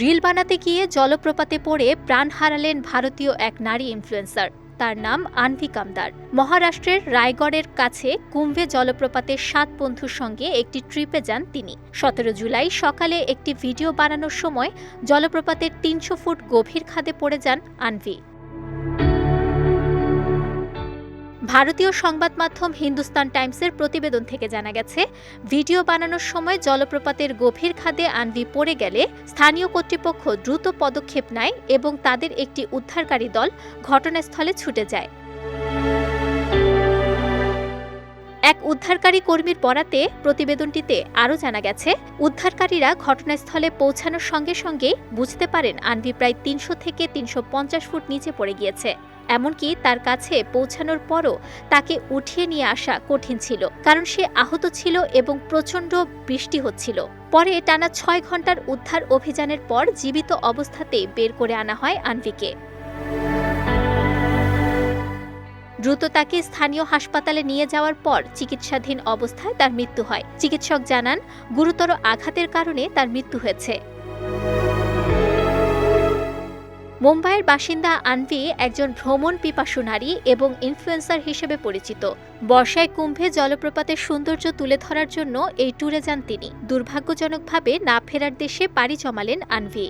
Reel বানাতে গিয়ে জলপ্রপাতে পড়ে প্রাণ হারালেন ভারতীয় এক নারী ইনফ্লুয়েন্সার তার নাম আনভি কামদার মহারাষ্ট্রের রায়গড়ের কাছে কুম্ভে জলপ্রপাতের সাত বন্ধুর সঙ্গে একটি ট্রিপে যান তিনি। সতেরো জুলাই সকালে একটি ভিডিও বানানোর সময় জলপ্রপাতের তিনশো ফুট গভীর খাদে পড়ে যান আনভি ভারতীয় সংবাদ মাধ্যম হিন্দুস্তান টাইমসের প্রতিবেদন থেকে জানা গেছে, ভিডিও বানানোর সময় জলপ্রপাতের গভীর খাদে আনভি পড়ে গেলে স্থানীয় কর্তৃপক্ষ দ্রুত পদক্ষেপ নেয় এবং তাদের একটি উদ্ধারকারী দল ঘটনাস্থলে ছুটে যায়। উদ্ধারকারী কর্মীর বরাতে প্রতিবেদনটিতে আরও জানা গেছে, উদ্ধারকারীরা ঘটনাস্থলে পৌঁছানোর সঙ্গে সঙ্গেই বুঝতে পারেন আনভি প্রায় তিনশো থেকে তিনশো পঞ্চাশ ফুট নিচে পড়ে গিয়েছে। এমনকি তার কাছে পৌঁছানোর পরও তাকে উঠিয়ে নিয়ে আসা কঠিন ছিল, কারণ সে আহত ছিল এবং প্রচণ্ড বৃষ্টি হচ্ছিল। পরে টানা ছয় ঘণ্টার উদ্ধার অভিযানের পর জীবিত অবস্থাতেই বের করে আনা হয় আনভিকে। দ্রুত তাকে স্থানীয় হাসপাতালে নিয়ে যাওয়ার পর চিকিৎসাধীন অবস্থায় তার মৃত্যু হয়। চিকিৎসক জানান, গুরুতর আঘাতের কারণে তার মৃত্যু হয়েছে। মুম্বাইয়ের বাসিন্দা আনভি একজন ভ্রমণ পিপাসু নারী এবং ইনফ্লুয়েন্সার হিসেবে পরিচিত। বর্ষায় কুম্ভে জলপ্রপাতের সৌন্দর্য তুলে ধরার জন্য এই ট্যুরে যান তিনি। দুর্ভাগ্যজনকভাবে না ফেরার দেশে পাড়ি জমালেন আনভি।